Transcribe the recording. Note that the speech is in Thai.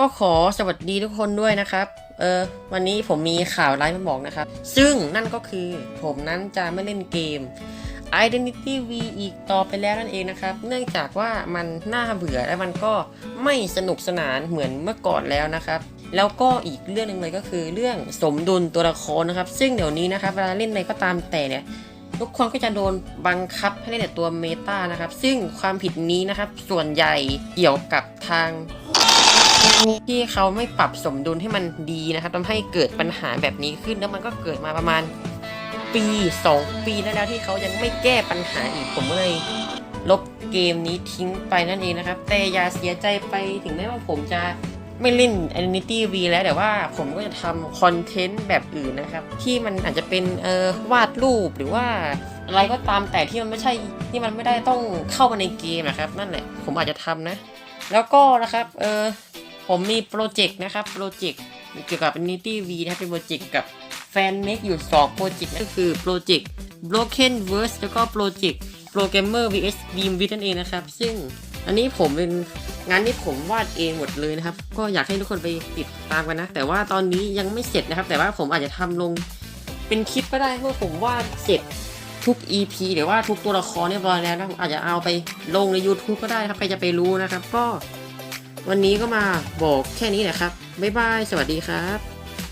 ก็ขอสวัสดีทุกคนด้วยนะครับ เออวันนี้ผมมีข่าวร้ายมาบอกนะครับ ซึ่งนั่นก็คือผมนั้นจะไม่เล่นเกม Identity V อีกต่อไปแล้วนั่นเองนะครับ เนื่องจากว่ามันน่าเบื่อและมันก็ไม่สนุกสนานเหมือนเมื่อก่อนแล้วนะครับ แล้วก็อีกเรื่องหนึ่งเลยก็คือเรื่องสมดุลตัวละครนะครับ ซึ่งเดี๋ยวนี้นะครับเวลาเล่นอะไรก็ตามแต่เนี่ยทุกคนก็จะโดนบังคับให้เล่นแต่ตัวเมตานะครับ ซึ่งความผิดนี้นะครับส่วนใหญ่เกี่ยวกับทาง ที่เขาไม่ปรับสมดุลให้มันดีนะครับทำให้เกิดปัญหาแบบนี้ขึ้นแล้วมันก็เกิดมาประมาณปี 2 ปีแล้วที่เขายังไม่แก้ปัญหาอีกผมก็เลยลบเกมนี้ทิ้งไปนั่นเองนะครับ แต่อย่าเสียใจไปถึงแม้ว่าผมจะไม่เล่น Identity V แล้วแต่ว่าผมก็จะทำคอนเทนต์แบบอื่นนะครับ ที่มันอาจจะเป็นเออวาดรูปหรือว่าอะไรก็ตามแต่ที่มันไม่ใช่ที่มันไม่ได้ต้องเข้ามาในเกมนะครับ นั่นแหละผมอาจจะทำนะ แล้วก็นะครับเออ ผมมีโปรเจกต์นะครับโปรเจกต์เกี่ยวกับ Unity V นะครับเป็นโปรเจกต์กับแฟนเมกอยู่2โปรเจกต์นั่นก็คือโปรเจกต์ Broken Verse แล้วก็โปรเจกต์ Programmer vs Beam v นั่นเองนะครับ ซึ่งอันนี้ผมเป็นงานที่ผมวาดเองหมดเลยนะครับ ก็อยากให้ทุกคนไปติดตามกันนะ แต่ว่าตอนนี้ยังไม่เสร็จนะครับ แต่ว่าผมอาจจะทำลงเป็นคลิปก็ได้เมื่อผมวาดเสร็จทุก EP หรือว่าทุกตัวละครเรียบร้อยแล้วนะอาจจะเอาไปลงใน YouTube ก็ได้ครับใครจะไปรู้นะครับ ก็ วันนี้ก็มาบอกแค่นี้แหละครับ บ๊ายบาย สวัสดีครับ